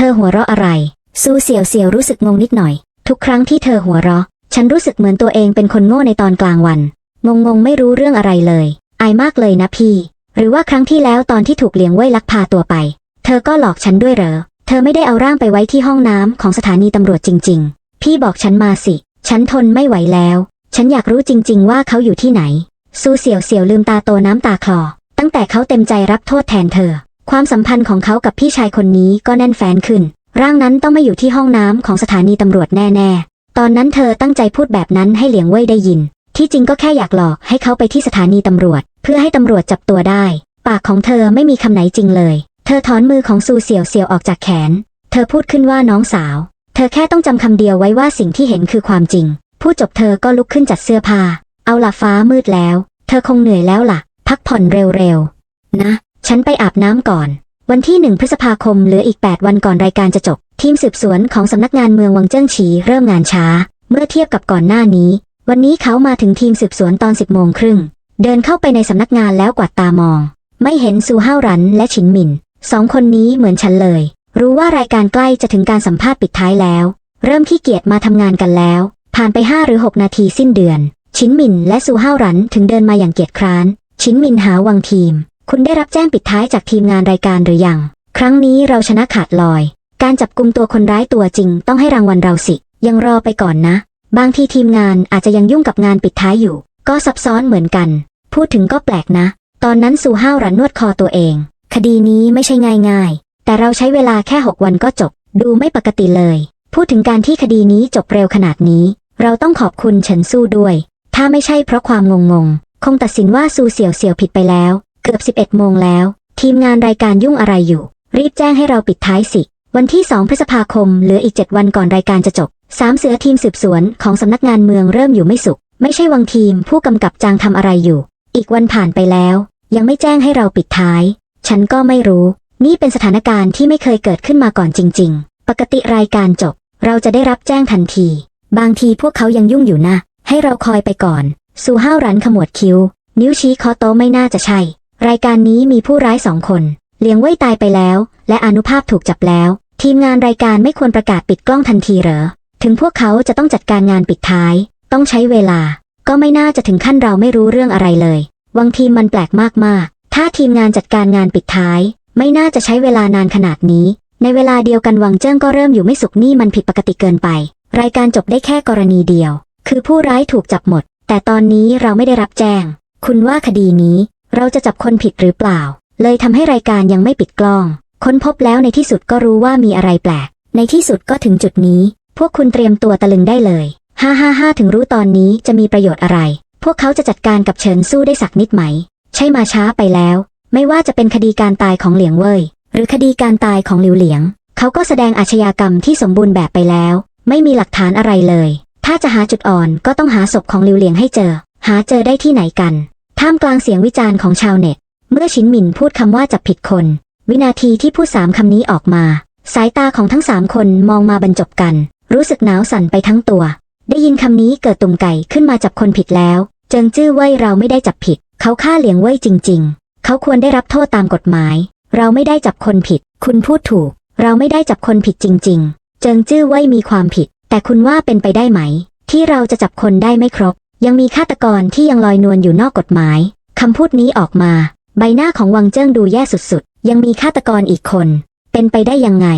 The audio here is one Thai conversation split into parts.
เธอหัวเราะอะไร ซูเสี่ยวเสี่ยวรู้สึกงงนิดหน่อย ทุกครั้งที่เธอหัวเราะ ฉันรู้สึกเหมือนตัวเองเป็นคนโง่ในตอนกลางวัน งงงๆไม่รู้เรื่องอะไรเลย อายมากเลยนะพี่ หรือว่าครั้งที่แล้วตอนที่ถูกเลี้ยงเว่ยลักพาตัวไป เธอก็หลอกฉันด้วยเหรอ เธอไม่ได้เอาร่างไปไว้ที่ห้องน้ำของสถานีตำรวจจริง ๆ พี่บอกฉันมาสิ ฉันทนไม่ไหวแล้ว ฉันอยากรู้จริง ๆ ว่าเขาอยู่ที่ไหน ซูเสี่ยวเสี่ยวลืมตาโตน้ำตาคลอ ตั้งแต่เขาเต็มใจรับโทษแทนเธอ ความสัมพันธ์ของเขากับพี่ชายคนนี้ก็แน่นแฟ้นขึ้น ร่างนั้นต้องไม่อยู่ที่ห้องน้ำของสถานีตำรวจแน่ๆ ตอนนั้นเธอตั้งใจพูดแบบนั้นให้เหลียงเว่ยได้ยิน ที่จริงก็แค่อยากหลอกให้เขาไปที่สถานีตำรวจ เพื่อให้ตำรวจจับตัวได้ ปากของเธอไม่มีคำไหนจริงเลย เธอถอนมือของซูเสี่ยวเสี่ยวออกจากแขน เธอพูดขึ้นว่าน้องสาว เธอแค่ต้องจำคำเดียวไว้ว่าสิ่งที่เห็นคือความจริง พูดจบเธอก็ลุกขึ้นจัดเสื้อผ้า เอาล่ะฟ้ามืดแล้ว เธอคงเหนื่อยแล้วล่ะ พักผ่อนเร็วๆนะ ฉันไปอาบน้ำก่อน วันที่หนึ่งพฤษภาคมเหลืออีก 8 วันก่อนรายการจะจบ ทีมสืบสวนของสำนักงานเมืองวังเจิ้งฉีเริ่มงานช้า เมื่อเทียบกับก่อนหน้านี้ วันนี้เขามาถึงทีมสืบสวนตอน 10โมงครึ่ง เดินเข้าไปในสำนักงานแล้วกวาดตามอง ไม่เห็นซูห้าวรันและฉินหมินสองคนนี้เหมือนฉันเลย รู้ว่ารายการใกล้จะถึงการสัมภาษณ์ปิดท้ายแล้ว เริ่มขี้เกียจมาทำงานกันแล้ว ผ่านไปห้าหรือหกนาทีสิ้นเดือน ชินหมินและซูห้าวรันถึงเดินมาอย่างเกียจคร้าน ชินหมินหาวังทีม คุณได้รับแจ้งปิดท้ายจากทีมงานรายการหรือยัง ครั้งนี้เราชนะขาดลอย การจับกลุ่มตัวคนร้ายตัวจริง ต้องให้รางวัลเราสิ ยังรอไปก่อนนะ บางทีทีมงานอาจจะยังยุ่งกับงานปิดท้ายอยู่ ก็ซับซ้อนเหมือนกัน พูดถึงก็แปลกนะ ตอนนั้นซูห้าวรันนวดคอตัวเอง คดีนี้ไม่ใช่ง่ายๆ แต่เราใช้เวลาแค่ 6 วันก็จบ ดูไม่ปกติเลย พูดถึงการที่คดีนี้จบเร็วขนาดนี้ เราต้องขอบคุณเฉินสู้ด้วย ถ้าไม่ใช่เพราะความงงงคงตัดสินว่าซูเสี่ยวเสี่ยวผิดไปแล้ว กือบ 11 โมงแล้ว ทีมงานรายการยุ่งอะไรอยู่ รีบแจ้งให้เราปิดท้ายสิ วันที่ 2 พฤษภาคม เหลืออีก 7 วันก่อนรายการจะจบสามเสือทีมสืบสวนของสำนักงานเมืองเริ่มอยู่ไม่สุข ไม่ใช่วังทีมผู้กำกับจางทำอะไรอยู่ อีกวันผ่านไปแล้ว ยังไม่แจ้งให้เราปิดท้าย ฉันก็ไม่รู้ นี่เป็นสถานการณ์ที่ไม่เคยเกิดขึ้นมาก่อนจริง ๆ ปกติรายการจบ เราจะได้รับแจ้งทันที บางทีพวกเขายังยุ่งอยู่นะ ให้เราคอยไปก่อน สูห้าวรันขมวดคิ้ว นิ้วชี้คอโตไม่น่าจะใช่ รายการนี้มีผู้ร้ายสองคน เลี้ยงไว้ตายไปแล้ว และอนุภาพถูกจับแล้ว ทีมงานรายการไม่ควรประกาศปิดกล้องทันทีเหรอ ถึงพวกเขาจะต้องจัดการงานปิดท้าย ต้องใช้เวลา ก็ไม่น่าจะถึงขั้นเราไม่รู้เรื่องอะไรเลย วังทีมมันแปลกมากๆ ถ้าทีมงานจัดการงานปิดท้าย ไม่น่าจะใช้เวลานานขนาดนี้ ในเวลาเดียวกันวังเจิ้งก็เริ่มอยู่ไม่สุขนี่มันผิดปกติเกินไป รายการจบได้แค่กรณีเดียว คือผู้ร้ายถูกจับหมด แต่ตอนนี้เราไม่ได้รับแจ้ง คุณว่าคดีนี้ เราจะจับคนผิดหรือเปล่า เลยทำให้รายการยังไม่ปิดกล้อง ค้นพบแล้วในที่สุดก็รู้ว่ามีอะไรแปลก ในที่สุดก็ถึงจุดนี้ พวกคุณเตรียมตัวตะลึงได้เลย ฮ่าฮ่าฮ่าถึงรู้ตอนนี้จะมีประโยชน์อะไร พวกเขาจะจัดการกับเฉินสู้ได้สักนิดไหม ใช่มาช้าไปแล้ว ไม่ว่าจะเป็นคดีการตายของเหลียงเว่ย หรือคดีการตายของหลิวเหลียง เขาก็แสดงอาชญากรรมที่สมบูรณ์แบบไปแล้ว ไม่มีหลักฐานอะไรเลย ถ้าจะหาจุดอ่อนก็ต้องหาศพของหลิวเหลียงให้เจอ หาเจอได้ที่ไหนกัน ท่ามกลางเสียงวิจารณ์ของชาวเน็ต เมื่อชินหมินพูดคำว่าจับผิดคน วินาทีที่พูดสามคำนี้ออกมา สายตาของทั้งสามคนมองมาบรรจบกัน รู้สึกหนาวสั่นไปทั้งตัว ได้ยินคำนี้เกิดตุ่มไก่ขึ้นมาจับคนผิดแล้ว เจิงจื้อว่ยเราไม่ได้จับผิด เขาฆ่าเหลียงเว่ยจริง ๆ เขาควรได้รับโทษตามกฎหมาย เราไม่ได้จับคนผิด คุณพูดถูก เราไม่ได้จับคนผิดจริง ๆ เจิงจื้อว่ยมีความผิด แต่คุณว่าเป็นไปได้ไหม ที่เราจะจับคนได้ไม่ครบ ยังมีฆาตกรที่ยังลอยนวลอยู่นอกกฎหมายคำพูดนี้ออกมา ใบหน้าของวังเจิ้งดูแย่สุดๆ ยังมีฆาตกรอีกคน เป็นไปได้ยังไง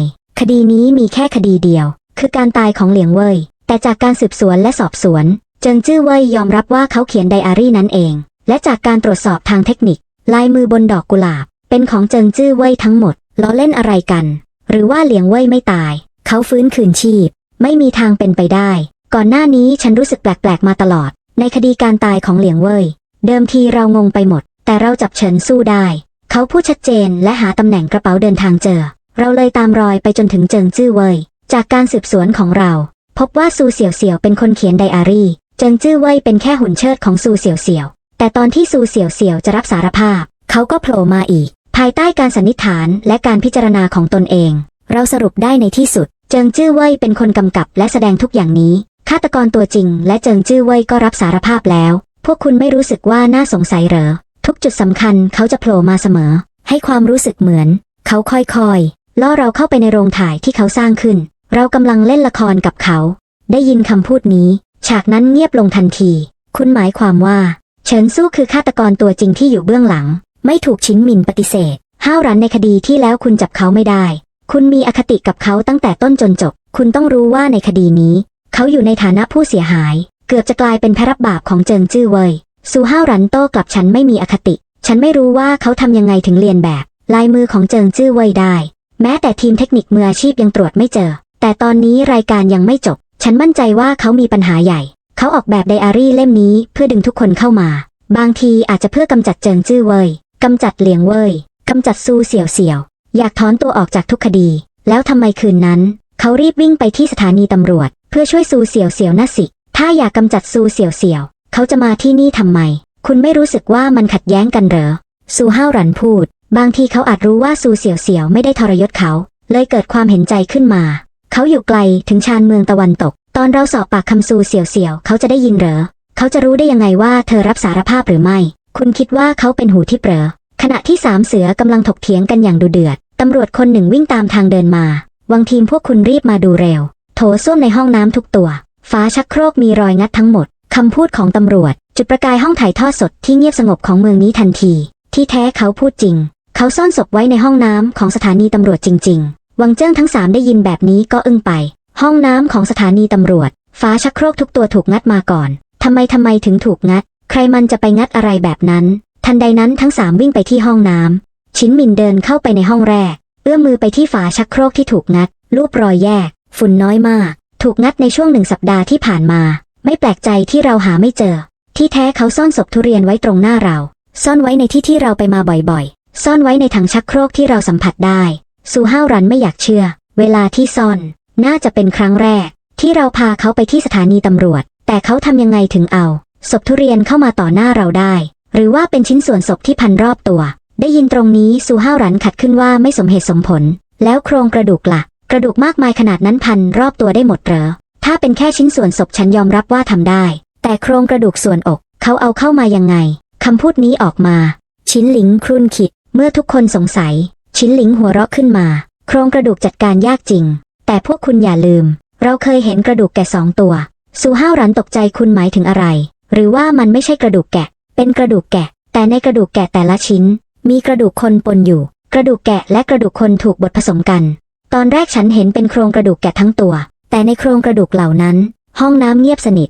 คดีนี้มีแค่คดีเดียว คือการตายของเหลียงเว่ยแต่จากการสืบสวนและสอบสวน เจิงจื้อเว่ยยอมรับว่าเขาเขียนไดอารี่นั้นเอง และจากการตรวจสอบทางเทคนิค ลายมือบนดอกกุหลาบ เป็นของเจิงจื้อเว่ยทั้งหมดล้อเล่นอะไรกัน หรือว่าเหลียงเว่ยไม่ตาย เขาฟื้นคืนชีพ ไม่มีทางเป็นไปได้ ก่อนหน้านี้ฉันรู้สึกแปลกๆมาตลอด ในคดีการตายของเหลียงเว่ยเดิมทีเรางงไปหมด แต่เราจับเฉินสู้ได้ เขาพูดชัดเจนและหาตำแหน่งกระเป๋าเดินทางเจอ เราเลยตามรอยไปจนถึงเจิงจื้อเว่ยจากการสืบสวนของเรา พบว่าซูเสี่ยวเสี่ยวเป็นคนเขียนไดอารี่ เจิงจื้อเว่ยเป็นแค่หุ่นเชิดของซูเสี่ยวเสี่ยว แต่ตอนที่ซูเสี่ยวเสี่ยวจะรับสารภาพ เขาก็โผล่มาอีก ภายใต้การสันนิษฐานและการพิจารณาของตนเอง เราสรุปได้ในที่สุด เจิงจื้อเว่ยเป็นคนกำกับและแสดงทุกอย่างนี้ ฆาตกรตัวจริงและเจิงจื้อเว่ยก็รับสารภาพแล้ว พวกคุณไม่รู้สึกว่าน่าสงสัยเหรอ ทุกจุดสำคัญเขาจะโผล่มาเสมอ ให้ความรู้สึกเหมือน เขาค่อยๆ ล่อเราเข้าไปในโรงถ่ายที่เขาสร้างขึ้น เรากำลังเล่นละครกับเขา ได้ยินคำพูดนี้ ฉากนั้นเงียบลงทันที คุณหมายความว่า เฉินสู้คือฆาตกรตัวจริงที่อยู่เบื้องหลัง ไม่ถูกชินหมินปฏิเสธ ห้าวรันในคดีที่แล้วคุณจับเขาไม่ได้ คุณมีอคติกับเขาตั้งแต่ต้นจนจบ คุณต้องรู้ว่าในคดีนี้ เขาอยู่ในฐานะผู้เสียหาย เกือบจะกลายเป็นแพรับบาปของเจิงจื้อเว่ยซูห้าวรันโต้กลับฉันไม่มีอคติ ฉันไม่รู้ว่าเขาทำยังไงถึงเรียนแบบ ลายมือของเจิงจื้อเว่ยได้ แม้แต่ทีมเทคนิคมืออาชีพยังตรวจไม่เจอ แต่ตอนนี้รายการยังไม่จบ ฉันมั่นใจว่าเขามีปัญหาใหญ่ เขาออกแบบไดอารี่เล่มนี้เพื่อดึงทุกคนเข้ามา บางทีอาจจะเพื่อกำจัดเจิงจื้อเว่ยกำจัดเหลียงเว่ยกำจัดซูเสี่ยวเสี่ยว อยากถอนตัวออกจากทุกคดี แล้วทำไมคืนนั้น เขารีบวิ่งไปที่สถานีตำรวจ เพื่อช่วยซูเสี่ยวเสี่ยวน่ะสิ ถ้าอยากกำจัดซูเสี่ยวเสี่ยว เขาจะมาที่นี่ทำไม คุณไม่รู้สึกว่ามันขัดแย้งกันเหรอ ซูห้าวหรันพูด บางทีเขาอาจรู้ว่าซูเสี่ยวเสี่ยวไม่ได้ทรยศเขา เลยเกิดความเห็นใจขึ้นมา เขาอยู่ไกลถึงชานเมืองตะวันตก ตอนเราสอบปากคำซูเสี่ยวเสี่ยวเขาจะได้ยินเหรอ เขาจะรู้ได้ยังไงว่าเธอรับสารภาพหรือไม่ คุณคิดว่าเขาเป็นหูที่เปรอขณะที่สามเสือกำลังถกเถียงกันอย่างดุเดือด ตำรวจคนหนึ่งวิ่งตามทางเดินมา วังทีมพวกคุณรีบมาดูเร็ว ถส้วมในห้องน้ำทุกตัวฝาชักโครกมีรอยงัดทั้งหมด คำพูดของตำรวจ จุดประกายห้องถ่ายทอดสดที่เงียบสงบของเมืองนี้ทันที ที่แท้เขาพูดจริง เขาซ่อนศพไว้ในห้องน้ำของสถานีตำรวจจริง ๆ วังเจิ้งทั้งสามได้ยินแบบนี้ก็อึ้งไป ห้องน้ำของสถานีตำรวจฝาชักโครกทุกตัวถูกงัดมาก่อนทำไมทำไมถึงถูกงัด ใครมันจะไปงัดอะไรแบบนั้น ทันใดนั้นทั้งสามวิ่งไปที่ห้องน้ำชิ้นมินเดินเข้าไปในห้องแรก เอื้อมมือไปที่ฝาชักโครกที่ถูกงัดรูปรอยแยก ฝุ่นน้อยมาก ถูกงัดในช่วงหนึ่งสัปดาห์ที่ผ่านมา ไม่แปลกใจที่เราหาไม่เจอ ที่แท้เขาซ่อนศพทุเรียนไว้ตรงหน้าเรา ซ่อนไว้ในที่ที่เราไปมาบ่อยๆ ซ่อนไว้ในถังชักโครกที่เราสัมผัสได้ซูห้าวรันไม่อยากเชื่อ เวลาที่ซ่อน น่าจะเป็นครั้งแรก ที่เราพาเขาไปที่สถานีตำรวจ แต่เขาทำยังไงถึงเอาศพทุเรียนเข้ามาต่อหน้าเราได้ หรือว่าเป็นชิ้นส่วนศพที่พันรอบตัว ได้ยินตรงนี้ซูห้าวรันขัดขึ้นว่าไม่สมเหตุสมผล แล้วโครงกระดูกละ่ะ กระดูกมากมายขนาดนั้นพันรอบตัวได้หมดเหรอ ถ้าเป็นแค่ชิ้นส่วนศพฉันยอมรับว่าทำได้ แต่โครงกระดูกส่วนอก เขาเอาเข้ามายังไงคำพูดนี้ออกมา ชิ้นหลิงครุ่นคิด เมื่อทุกคนสงสัย ชิ้นหลิงหัวเราะขึ้นมา โครงกระดูกจัดการยากจริง แต่พวกคุณอย่าลืม เราเคยเห็นกระดูกแกะสองตัวซูห้าวรันตกใจคุณหมายถึงอะไร หรือว่ามันไม่ใช่กระดูกแกะ เป็นกระดูกแกะ แต่ในกระดูกแกะแต่ละชิ้น มีกระดูกคนปนอยู่ กระดูกแกะและกระดูกคนถูกบดผสมกัน ตอนแรกฉันเห็นเป็นโครงกระดูกแกะทั้งตัว แต่ในโครงกระดูกเหล่านั้น ห้องน้ำเงียบสนิท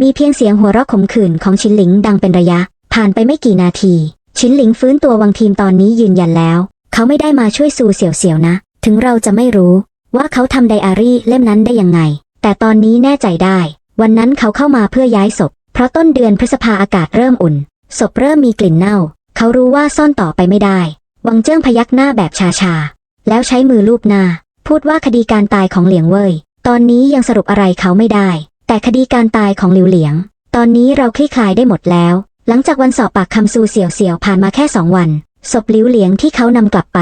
มีเพียงเสียงหัวเราะขมขื่นของชินหลิงดังเป็นระยะ ผ่านไปไม่กี่นาที ชินหลิงฟื้นตัววังทีมตอนนี้ยืนยันแล้ว เขาไม่ได้มาช่วยซูเสี่ยวเสี่ยวนะ ถึงเราจะไม่รู้ ว่าเขาทำไดอารี่เล่มนั้นได้ยังไง แต่ตอนนี้แน่ใจได้ วันนั้นเขาเข้ามาเพื่อย้ายศพ เพราะต้นเดือนพฤษภาอากาศเริ่มอุ่น ศพเริ่มมีกลิ่นเน่า เขารู้ว่าซ่อนต่อไปไม่ได้ วังเจิ้งพยักหน้าแบบชาชาๆ แล้วใช้มือลูบหน้า พูดว่าคดีการตายของเหลียงเว่ย ตอนนี้ยังสรุปอะไรเขาไม่ได้ แต่คดีการตายของหลิวเหลียง ตอนนี้เราคลี่คลายได้หมดแล้ว หลังจากวันสอบปากคำซูเสี่ยวเสี่ยวผ่านมาแค่สองวัน ศพหลิวเหลียงที่เขานำกลับไป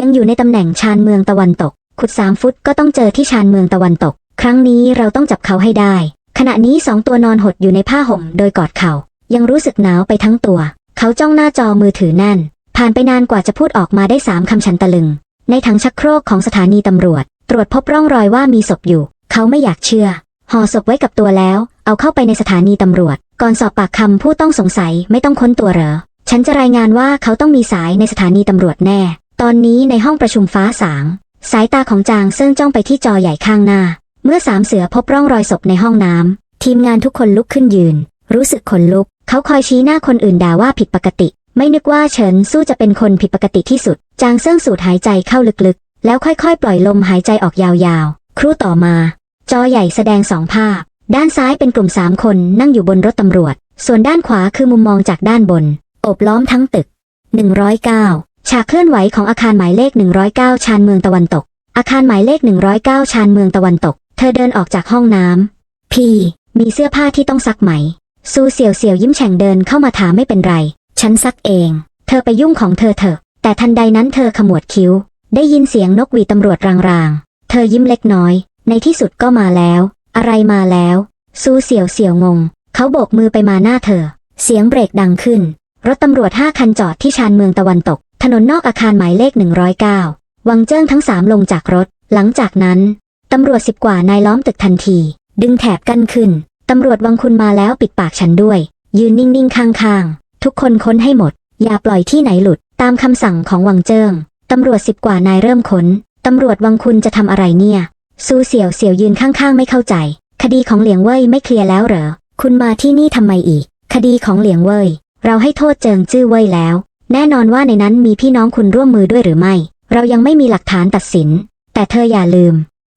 ยังอยู่ในตำแหน่งชานเมืองตะวันตก ขุดสามฟุตก็ต้องเจอที่ชานเมืองตะวันตก ครั้งนี้เราต้องจับเขาให้ได้ ขณะนี้สองตัวนอนหดอยู่ในผ้าห่มโดยกอดเขา่ายังรู้สึกหนาวไปทั้งตัว เขาจ้องหน้าจอมือถือแน่นผ่านไปนานกว่าจะพูดออกมาได้สามคำฉันตะลึง ในถังชักโครกของสถานีตำรวจ ตรวจพบร่องรอยว่ามีศพอยู่ เขาไม่อยากเชื่อ ห่อศพไว้กับตัวแล้ว เอาเข้าไปในสถานีตำรวจ ก่อนสอบปากคำผู้ต้องสงสัยไม่ต้องค้นตัวเหรอ ฉันจะรายงานว่าเขาต้องมีสายในสถานีตำรวจแน่ ตอนนี้ในห้องประชุมฟ้าสาง สายตาของจางเซิ่งจ้องไปที่จอใหญ่ข้างหน้า เมื่อสามเสือพบร่องรอยศพในห้องน้ำทีมงานทุกคนลุกขึ้นยืน รู้สึกขนลุก เขาคอยชี้หน้าคนอื่นด่าว่าผิดปกติ ไม่นึกว่าเฉินสู้จะเป็นคนผิดปกติที่สุด จางเซิ่งสูดหายใจเข้าลึกๆ แล้วค่อยๆ ปล่อยลมหายใจออกยาวๆ ครู่ต่อมา จอใหญ่แสดงสองภาพ ด้านซ้ายเป็นกลุ่มสามคนนั่งอยู่บนรถตำรวจ ส่วนด้านขวาคือมุมมองจากด้านบน โอบล้อมทั้งตึก 109 ฉากเคลื่อนไหวของอาคารหมายเลข 109 ชานเมืองตะวันตก อาคารหมายเลข 109 ชานเมืองตะวันตก เธอเดินออกจากห้องน้ำพี่มีเสื้อผ้าที่ต้องซักไหมซูเสี่ยวเสี่ยวยิ้มแฉ่งเดินเข้ามาถามไม่เป็นไร ฉันซักเอง เธอไปยุ่งของเธอเถอะ แต่ทันใดนั้นเธอขมวดคิ้ว ได้ยินเสียงนกหวีตำรวจรางๆ เธอยิ้มเล็กน้อย ในที่สุดก็มาแล้ว อะไรมาแล้ว ซูเสี่ยวเสี่ยวงง เขาโบกมือไปมาหน้าเธอ เสียงเบรกดังขึ้น รถตำรวจห้าคันจอดที่ชานเมืองตะวันตก ถนนนอกอาคารหมายเลข 109 วังเจิ้งทั้งสามลงจากรถ หลังจากนั้นตำรวจสิบกว่านายล้อมตึกทันที ดึงแถบกั้นขึ้น ตำรวจวังคุณมาแล้วปิดปากฉันด้วย ยืนนิ่งๆข้างๆ ทุกคนค้นให้หมด อย่าปล่อยที่ไหนหลุด ตามคำสั่งของวังเจิ้งตำรวจสิบกว่านายเริ่มค้น ตำรวจวังคุณจะทำอะไรเนี่ย ซูเสี่ยวเสี่ยวยืนข้างๆ ไม่เข้าใจ คดีของเหลียงเว่ยไม่เคลียร์แล้วเหรอ คุณมาที่นี่ทำไมอีก คดีของเหลียงเว่ย เราให้โทษเจิงจื้อเว่ยแล้ว แน่นอนว่าในนั้นมีพี่น้องคุณร่วมมือด้วยหรือไม่ เรายังไม่มีหลักฐานตัดสิน แต่เธออย่าลืม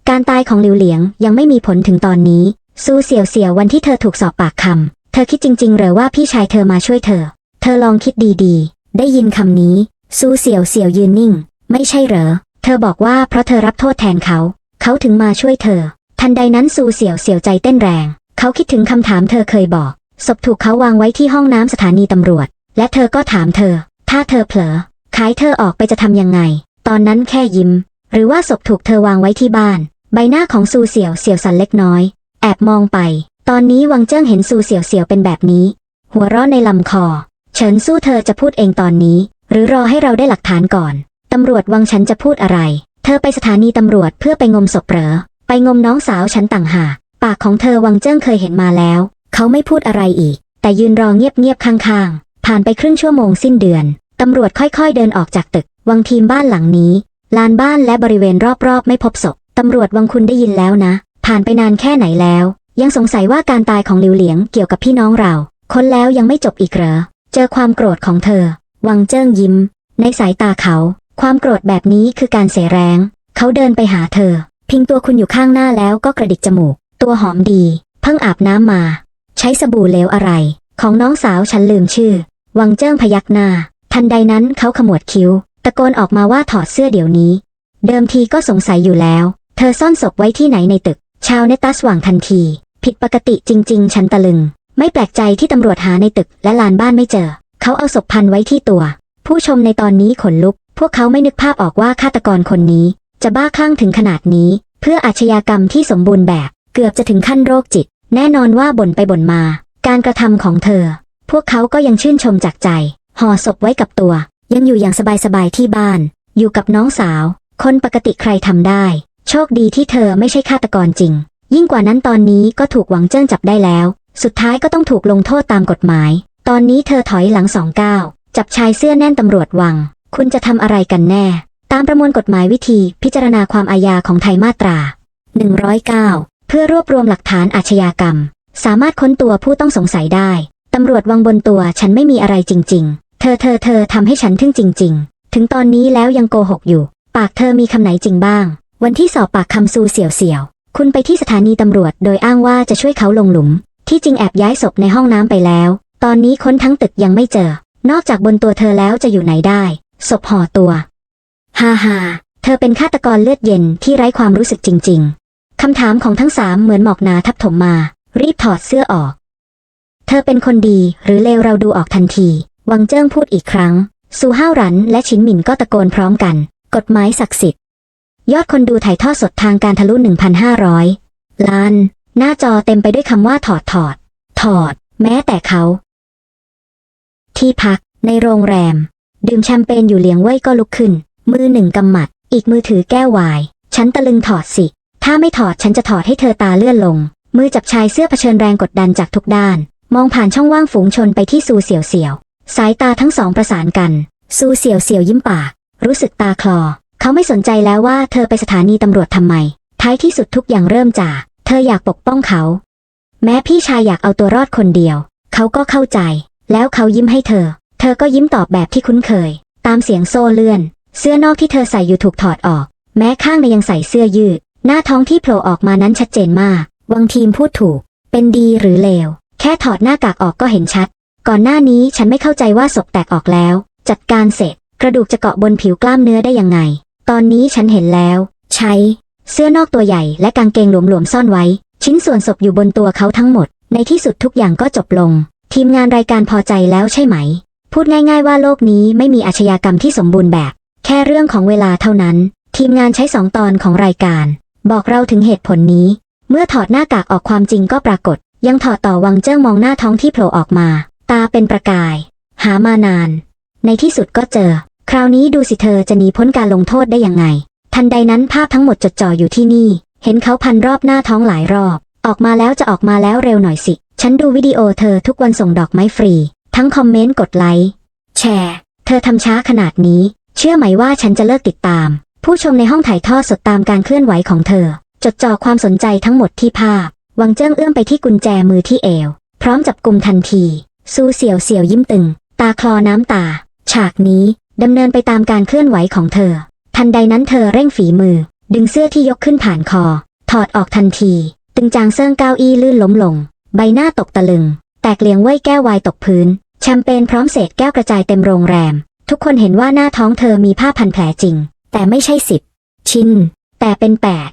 การตายของหลิวเหลียงยังไม่มีผลถึงตอนนี้ ซูเสี่ยวเสี่ยววันที่เธอถูกสอบปากคำ เธอคิดจริงๆเหรอว่าพี่ชายเธอมาช่วยเธอ เธอลองคิดดีๆ ได้ยินคำนี้ ซูเสี่ยวเสี่ยวยืนนิ่ง ไม่ใช่เหรอ เธอบอกว่าเพราะเธอรับโทษแทนเขา เขาถึงมาช่วยเธอ ทันใดนั้นซูเสี่ยวเสี่ยวใจเต้นแรง เขาคิดถึงคำถามเธอเคยบอก ศพถูกเขาวางไว้ที่ห้องน้ำสถานีตำรวจ และเธอก็ถามเธอ ถ้าเธอเผลอ ขายเธอออกไปจะทำยังไง ตอนนั้นแค่ยิ้ม หรือว่าศพถูกเธอวางไว้ที่บ้าน ใบหน้าของซูเสี่ยวเสี่ยวสั่นเล็กน้อย แอบมองไป ตอนนี้วังเจิ้งเห็นซูเสี่ยวเสี่ยวเป็นแบบนี้ หัวเราะในลำคอ เฉินสู้เธอจะพูดเองตอนนี้ หรือรอให้เราได้หลักฐานก่อน ตำรวจวังฉันจะพูดอะไร เธอไปสถานีตำรวจเพื่อไปงมศพเหรอ ไปงมน้องสาวฉันต่างหาก ปากของเธอวังเจิ้งเคยเห็นมาแล้ว เขาไม่พูดอะไรอีก แต่ยืนรอเงียบๆข้างๆ ผ่านไปครึ่งชั่วโมงสิ้นเดือน ตำรวจค่อยๆเดินออกจากตึก วังทีมบ้านหลังนี้ ลานบ้านและบริเวณรอบๆ ไม่พบศพ ตำรวจวังคุณได้ยินแล้วนะ ผ่านไปนานแค่ไหนแล้ว ยังสงสัยว่าการตายของหลิวเหลียงเกี่ยวกับพี่น้องเรา คนแล้วยังไม่จบอีกเหรอ เจอความโกรธของเธอ วังเจิ้งยิ้ม ในสายตาเขา ความโกรธแบบนี้คือการเสแรง เขาเดินไปหาเธอ พิงตัวคุณอยู่ข้างหน้าแล้วก็กระดิกจมูก ตัวหอมดี เพิ่งอาบน้ำมา ใช้สบู่เหลวอะไร ของน้องสาวฉันลืมชื่อ วังเจิ้งพยักหน้า ทันใดนั้นเขาขมวดคิ้ว ตะโกนออกมาว่าถอดเสื้อเดี๋ยวนี้ เดิมทีก็สงสัยอยู่แล้ว เธอซ่อนศพไว้ที่ไหนในตึกชาวเนตัสหว่างทันที ผิดปกติจริง ๆ ฉันตะลึง ไม่แปลกใจที่ตำรวจหาในตึกและลานบ้านไม่เจอ เขาเอาศพพันไว้ที่ตัว ผู้ชมในตอนนี้ขนลุก พวกเขาไม่นึกภาพออกว่าฆาตกรคนนี้ จะบ้าคลั่งถึงขนาดนี้ เพื่ออาชญากรรมที่สมบูรณ์แบบ เกือบจะถึงขั้นโรคจิต แน่นอนว่าบ่นไปบ่นมา การกระทำของเธอ พวกเขาก็ยังชื่นชมจากใจห่อศพไว้กับตัว ยังอยู่อย่างสบายๆที่บ้าน อยู่กับน้องสาว คนปกติใครทำได้ โชคดีที่เธอไม่ใช่ฆาตกรจริง ยิ่งกว่านั้นตอนนี้ก็ถูกหวังเจิ้งจับได้แล้ว สุดท้ายก็ต้องถูกลงโทษตามกฎหมาย ตอนนี้เธอถอยหลังสองก้าวจับชายเสื้อแน่นตำรวจวัง คุณจะทำอะไรกันแน่ ตามประมวลกฎหมายวิธีพิจารณาความอาญาของไทยมาตรา 109 เพื่อรวบรวมหลักฐานอาชญากรรม สามารถค้นตัวผู้ต้องสงสัยได้ตำรวจวังบนตัวฉันไม่มีอะไรจริง ๆ เธอเธอเธอทำให้ฉันทึ่งจริง ๆ ถึงตอนนี้แล้วยังโกหกอยู่ ปากเธอมีคำไหนจริงบ้าง วันที่สอบปากคำซูเสี่ยวเสี่ยว คุณไปที่สถานีตำรวจโดยอ้างว่าจะช่วยเขาลงหลุม ที่จริงแอบย้ายศพในห้องน้ำไปแล้ว ตอนนี้ค้นทั้งตึกยังไม่เจอ นอกจากบนตัวเธอแล้วจะอยู่ไหนได้ศพห่อตัวฮ่าฮ่าเธอเป็นฆาตกรเลือดเย็นที่ไร้ความรู้สึกจริง ๆคำถามของทั้งสามเหมือนหมอกหนาทับถมมา รีบถอดเสื้อออก เธอเป็นคนดีหรือเลวเราดูออกทันที วังเจิ้งพูดอีกครั้ง ซูห้าวรันและชินหมินก็ตะโกนพร้อมกัน กฎหมายศักดิ์สิทธิ ยอดคนดูถ่ายทอดสดทางการทะลุ 1,500 ล้าน หน้าจอเต็มไปด้วยคำว่าถอดถอด ถอด แม้แต่เขา ที่พัก ในโรงแรม ดื่มแชมเปญอยู่เลี้ยงเว่ยก็ลุกขึ้น มือหนึ่งกำหมัด อีกมือถือแก้ววาย ฉันตะลึงถอดสิ ถ้าไม่ถอดฉันจะถอดให้เธอตาเลื่อนลง มือจับชายเสื้อเผชิญแรงกดดันจากทุกด้าน มองผ่านช่องว่างฝูงชนไปที่ซูเสี่ยวเสี่ยว สายตาทั้งสองประสานกัน ซูเสี่ยวเสี่ยวยิ้มปาก รู้สึกตาคลอ เขาไม่สนใจแล้วว่าเธอไปสถานีตำรวจทำไม ท้ายที่สุดทุกอย่างเริ่มจากเธออยากปกป้องเขา แม้พี่ชายอยากเอาตัวรอดคนเดียว เขาก็เข้าใจ แล้วเขายิ้มให้เธอ เธอก็ยิ้มตอบแบบที่คุ้นเคย ตามเสียงโซ่เลื่อน เสื้อนอกที่เธอใส่อยู่ถูกถอดออก แม้ข้างในยังใส่เสื้อยืด หน้าท้องที่โผล่ออกมานั้นชัดเจนมาก วังทีมพูดถูก เป็นดีหรือเลว แค่ถอดหน้ากากออกก็เห็นชัด ก่อนหน้านี้ฉันไม่เข้าใจว่าศพแตกออกแล้ว จัดการเสร็จ กระดูกจะเกาะบนผิวกล้ามเนื้อได้ยังไง ตอนนี้ฉันเห็นแล้ว ใช้ เสื้อนอกตัวใหญ่และกางเกงหลวมๆซ่อนไว้ ชิ้นส่วนศพอยู่บนตัวเขาทั้งหมด ในที่สุดทุกอย่างก็จบลง ทีมงานรายการพอใจแล้วใช่ไหม พูดง่ายๆว่าโลกนี้ไม่มีอาชญากรรมที่สมบูรณ์แบบ แค่เรื่องของเวลาเท่านั้น ทีมงานใช้สองตอนของรายการ บอกเราถึงเหตุผลนี้ เมื่อถอดหน้ากากออกความจริงก็ปรากฏ ยังถอดต่อวังเจิ้งมองหน้าท้องที่โผล่ออกมา ตาเป็นประกาย หามานาน ในที่สุดก็เจอ คราวนี้ดูสิเธอจะหนีพ้นการลงโทษได้ยังไง ทันใดนั้นภาพทั้งหมดจดจ่ออยู่ที่นี่ เห็นเขาพันรอบหน้าท้องหลายรอบ ออกมาแล้วจะออกมาแล้วเร็วหน่อยสิ ฉันดูวิดีโอเธอทุกวันส่งดอกไม้ฟรี ทั้งคอมเมนต์กดไลค์ แชร์ เธอทำช้าขนาดนี้ เชื่อไหมว่าฉันจะเลิกติดตาม ผู้ชมในห้องถ่ายทอดสดตามการเคลื่อนไหวของเธอ จดจ่อความสนใจทั้งหมดที่ภาพ วังเจิ้งเอื้อมไปที่กุญแจมือที่เอว พร้อมจับกลุ่มทันที ซูเสี่ยวเสี่ยวยิ้มตึง ตาคลอน้ำตา ฉากนี้ ดำเนินไปตามการเคลื่อนไหวของเธอ ทันใดนั้นเธอเร่งฝีมือ ดึงเสื้อที่ยกขึ้นผ่านคอ ถอดออกทันที ตึงจางเซิงเก้าอี้ลื่นล้มลง ใบหน้าตกตะลึง แตกเลียงไว้แก้ววายตกพื้น แชมเปญพร้อมเศษแก้วกระจายเต็มโรงแรม ทุกคนเห็นว่าหน้าท้องเธอมีผ้าพันแผลจริง แต่ไม่ใช่สิบชิ้น แต่เป็นแปด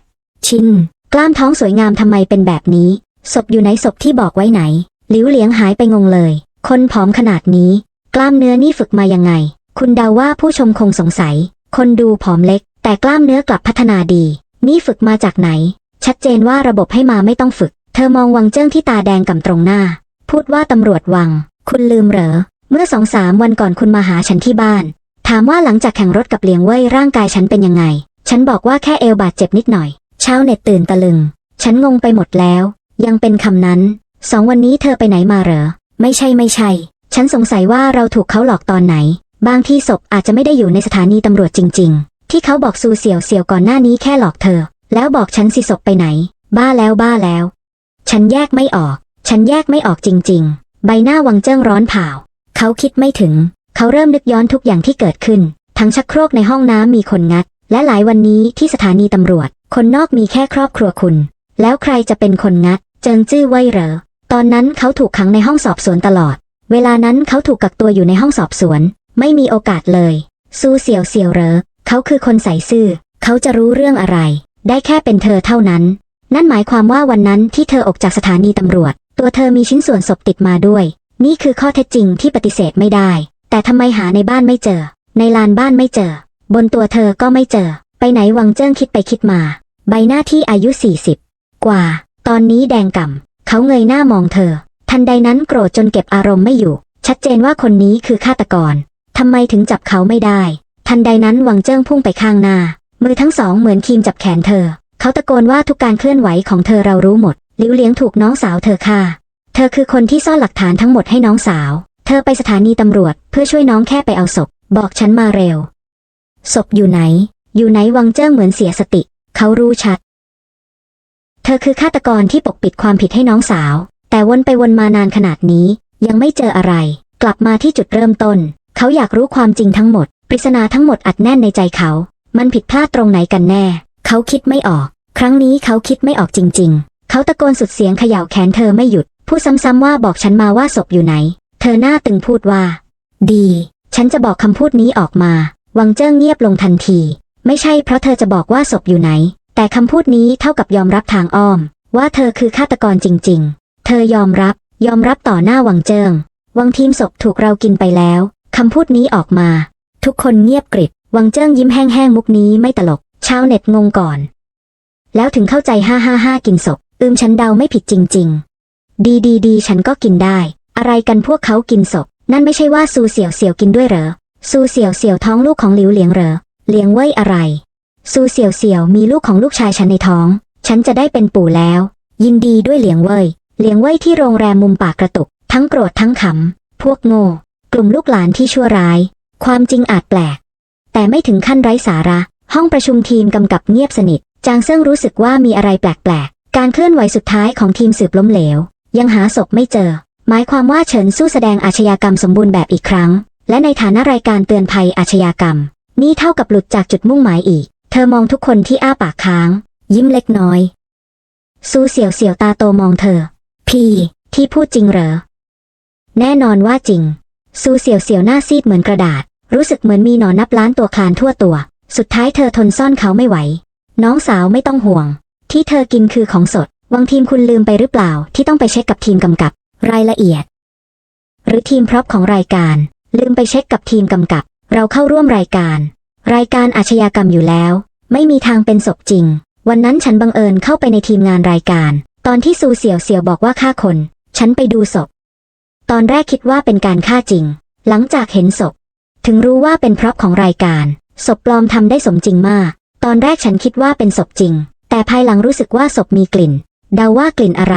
ชิ้น กล้ามท้องสวยงามทำไมเป็นแบบนี้ศพอยู่ไหนศพที่บอกไว้ไหนหลิวเหลียงหายไปงงเลย คนผอมขนาดนี้ กล้ามเนื้อนี่ฝึกมายังไง คุณเดาว่าผู้ชมคงสงสัย คนดูผอมเล็ก แต่กล้ามเนื้อกลับพัฒนาดี นี่ฝึกมาจากไหน ชัดเจนว่าระบบให้มาไม่ต้องฝึก เธอมองวังเจิ้งที่ตาแดงก่ำตรงหน้า พูดว่าตำรวจวัง คุณลืมเหรอ เมื่อสองสามวันก่อนคุณมาหาฉันที่บ้าน ถามว่าหลังจากแข่งรถกับเลียงเว่ยร่างกายฉันเป็นยังไง ฉันบอกว่าแค่เอวบาดเจ็บนิดหน่อย เช้าเน็ตตื่นตะลึง ฉันงงไปหมดแล้ว ยังเป็นคำนั้น สองวันนี้เธอไปไหนมาเหรอ ไม่ใช่ไม่ใช่ ฉันสงสัยว่าเราถูกเขาหลอกตอนไหน บางที่ศพอาจจะไม่ได้อยู่ในสถานีตำรวจจริง ๆ ที่เขาบอกซูเสี่ยวเสี่ยวก่อนหน้านี้แค่หลอกเธอ แล้วบอกฉันสิศพไปไหน บ้าแล้วบ้าแล้ว ฉันแยกไม่ออก ฉันแยกไม่ออกจริง ๆ ใบหน้าวังเจิ้งร้อนเผาเขาคิดไม่ถึง เขาเริ่มนึกย้อนทุกอย่างที่เกิดขึ้น ทั้งชักโครกในห้องน้ำมีคนงัด และหลายวันนี้ที่สถานีตำรวจ คนนอกมีแค่ครอบครัวคุณ แล้วใครจะเป็นคนงัด เจิงจื้อไว้เหรอตอนนั้นเขาถูกขังในห้องสอบสวนตลอด เวลานั้นเขาถูกกักตัวอยู่ในห้องสอบสวน ไม่มีโอกาสเลยสู้เสี่ยวเสี่ยวเหรอเขาคือคนใส่ซื่อ เขาจะรู้เรื่องอะไร ได้แค่เป็นเธอเท่านั้น นั่นหมายความว่าวันนั้นที่เธอออกจากสถานีตำรวจ ตัวเธอมีชิ้นส่วนศพติดมาด้วย นี่คือข้อเท็จจริงที่ปฏิเสธไม่ได้ แต่ทำไมหาในบ้านไม่เจอ ในลานบ้านไม่เจอ บนตัวเธอก็ไม่เจอ ไปไหนวังเจิ้งคิดไปคิดมา ใบหน้าที่อายุ 40 กว่า ตอนนี้แดงก่ำเขาเงยหน้ามองเธอ ทันใดนั้นโกรธจนเก็บอารมณ์ไม่อยู่ ชัดเจนว่าคนนี้คือฆาตกร ทำไมถึงจับเขาไม่ได้ ทันใดนั้นวังเจิ้งพุ่งไปข้างหน้า มือทั้งสองเหมือนคีมจับแขนเธอ เขาตะโกนว่าทุกการเคลื่อนไหวของเธอเรารู้หมด ลิวเลี้ยงถูกน้องสาวเธอฆ่าเธอคือคนที่ซ่อนหลักฐานทั้งหมดให้น้องสาว เธอไปสถานีตำรวจ เพื่อช่วยน้องแค่ไปเอาศพ บอกฉันมาเร็ว ศพอยู่ไหน อยู่ไหนวังเจิ้งเหมือนเสียสติ เขารู้ชัด เธอคือฆาตกรที่ปกปิดความผิดให้น้องสาว แต่วนไปวนมานานขนาดนี้ ยังไม่เจออะไร กลับมาที่จุดเริ่มต้น เขาอยากรู้ความจริงทั้งหมด ปริศนาทั้งหมดอัดแน่นในใจเขา มันผิดพลาดตรงไหนกันแน่ เขาคิดไม่ออก ครั้งนี้เขาคิดไม่ออกจริง ๆ เขาตะโกนสุดเสียงเขย่าแขนเธอไม่หยุด พูดซ้ำๆว่าบอกฉันมาว่าศพอยู่ไหน เธอหน้าตึงพูดว่า ดี ฉันจะบอกคำพูดนี้ออกมา วังเจิ้งเงียบลงทันที ไม่ใช่เพราะเธอจะบอกว่าศพอยู่ไหน แต่คำพูดนี้เท่ากับยอมรับทางอ้อม ว่าเธอคือฆาตกรจริง ๆ เธอยอมรับ ยอมรับต่อหน้าวังเจิ้งวังทีมศพถูกเรากินไปแล้ว คำพูดนี้ออกมา ทุกคนเงียบกริบ วังเจิ้งยิ้มแห้งๆมุกนี้ไม่ตลก ชาวเน็ตงงก่อน แล้วถึงเข้าใจห้าห้าห้ากินศพ อืมฉันเดาไม่ผิดจริง ๆ ดีดีดีฉันก็กินได้ อะไรกันพวกเขากินศพ นั่นไม่ใช่ว่าซูเสี่ยวเสี่ยวกินด้วยเหรอ ซูเสี่ยวเสี่ยวท้องลูกของหลิวเหลียงเหรอ เลียงเว่ยอะไร ซูเสี่ยวเสี่ยวมีลูกของลูกชายฉันในท้อง ฉันจะได้เป็นปู่แล้ว ยินดีด้วยเหลียงเว่ยเหลียงเว่ยที่โรงแรมมุมปากกระตุก ทั้งโกรธทั้งขำ พวกโง่ ลุ่มลูกหลานที่ชั่วร้าย ความจริงอาจแปลก แต่ไม่ถึงขั้นไร้สาระ ห้องประชุมทีมกำกับเงียบสนิท จางเซิงรู้สึกว่ามีอะไรแปลกๆ การเคลื่อนไหวสุดท้ายของทีมสืบล้มเหลว ยังหาศพไม่เจอ หมายความว่าเฉินสู้แสดงอาชญากรรมสมบูรณ์แบบอีกครั้ง และในฐานะรายการเตือนภัยอาชญากรรม นี่เท่ากับหลุดจากจุดมุ่งหมายอีก เธอมองทุกคนที่อ้าปากค้าง ยิ้มเล็กน้อยซูเสี่ยวเสี่ยวตาโตมองเธอ พี่ ที่พูดจริงเหรอ แน่นอนว่าจริง ซูเสี่ยวเสี่ยวหน้าซีดเหมือนกระดาษ รู้สึกเหมือนมีหนอนนับล้านตัวคลานทั่วตัว สุดท้ายเธอทนซ่อนเขาไม่ไหว น้องสาวไม่ต้องห่วง ที่เธอกินคือของสด วังทีมคุณลืมไปหรือเปล่า ที่ต้องไปเช็คกับทีมกำกับ รายละเอียด หรือทีมพร็อพของรายการ ลืมไปเช็คกับทีมกำกับ เราเข้าร่วมรายการ รายการอาชญากรรมอยู่แล้ว ไม่มีทางเป็นศพจริง วันนั้นฉันบังเอิญเข้าไปในทีมงานรายการ ตอนที่ซูเสี่ยวเสี่ยวบอกว่าฆ่าคน ฉันไปดูศพ ตอนแรกคิดว่าเป็นการฆ่าจริง หลังจากเห็นศพ ถึงรู้ว่าเป็นเพราะของรายการ ศพปลอมทำได้สมจริงมาก ตอนแรกฉันคิดว่าเป็นศพจริง แต่ภายหลังรู้สึกว่าศพมีกลิ่น เดาว่ากลิ่นอะไร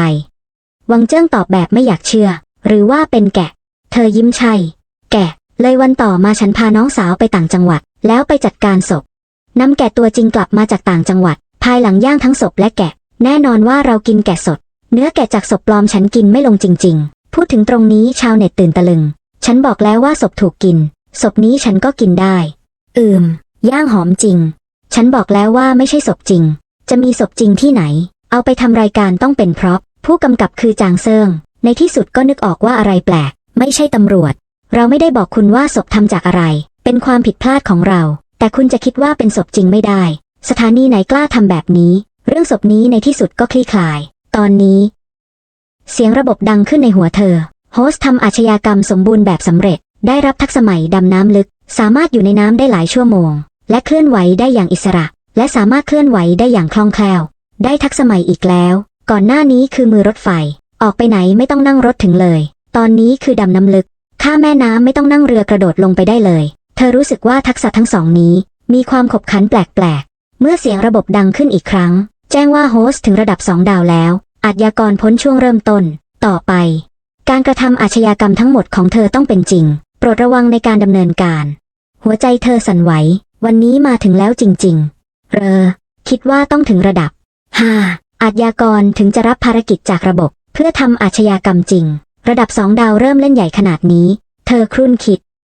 วังเจิ้งตอบแบบไม่อยากเชื่อ หรือว่าเป็นแกะ เธอยิ้มใช่แกะ เลยวันต่อมาฉันพาน้องสาวไปต่างจังหวัด แล้วไปจัดการศพนำแกะตัวจริงกลับมาจากต่างจังหวัด ภายหลังย่างทั้งศพและแกะ แน่นอนว่าเรากินแกะสด เนื้อแกะจากศพปลอมฉันกินไม่ลงจริง พูดถึงตรงนี้ชาวเน็ตตื่นตะลึง ฉันบอกแล้วว่าศพถูกกิน ศพนี้ฉันก็กินได้ อืม ย่างหอมจริง ฉันบอกแล้วว่าไม่ใช่ศพจริง จะมีศพจริงที่ไหน เอาไปทำรายการต้องเป็นพราะผู้กำกับคือจางเซิง ในที่สุดก็นึกออกว่าอะไรแปลก ไม่ใช่ตำรวจ เราไม่ได้บอกคุณว่าศพทำจากอะไร เป็นความผิดพลาดของเรา แต่คุณจะคิดว่าเป็นศพจริงไม่ได้ สถานีไหนกล้าทำแบบนี้ เรื่องศพนี้ในที่สุดก็คลี่คลาย ตอนนี้ เสียงระบบดังขึ้นในหัวเธอ โฮสทำอาชญากรรมสมบูรณ์แบบสำเร็จ ได้รับทักษะใหม่ดำน้ำลึก สามารถอยู่ในน้ำได้หลายชั่วโมง และเคลื่อนไหวได้อย่างอิสระ และสามารถเคลื่อนไหวได้อย่างคล่องแคล่ว ได้ทักษะใหม่อีกแล้ว ก่อนหน้านี้คือมือรถไฟ ออกไปไหนไม่ต้องนั่งรถถึงเลย ตอนนี้คือดำน้ำลึก ข้ามแม่น้ำไม่ต้องนั่งเรือกระโดดลงไปได้เลย เธอรู้สึกว่าทักษะทั้งสองนี้ มีความขบขันแปลกๆ เมื่อเสียงระบบดังขึ้นอีกครั้ง แจ้งว่าโฮสต์ถึงระดับสองดาวแล้ว อาชญากรพ้นช่วงเริ่มต้น ต่อไป การกระทำอาชญากรรมทั้งหมดของเธอต้องเป็นจริง โปรดระวังในการดำเนินการ หัวใจเธอสั่นไหว วันนี้มาถึงแล้วจริง ๆ เรอ คิดว่าต้องถึงระดับ 5. อาชญากรถึงจะรับภารกิจจากระบบ เพื่อทำอาชญากรรมจริง ระดับสองดาวเริ่มเล่นใหญ่ขนาดนี้ เธอครุ่นคิด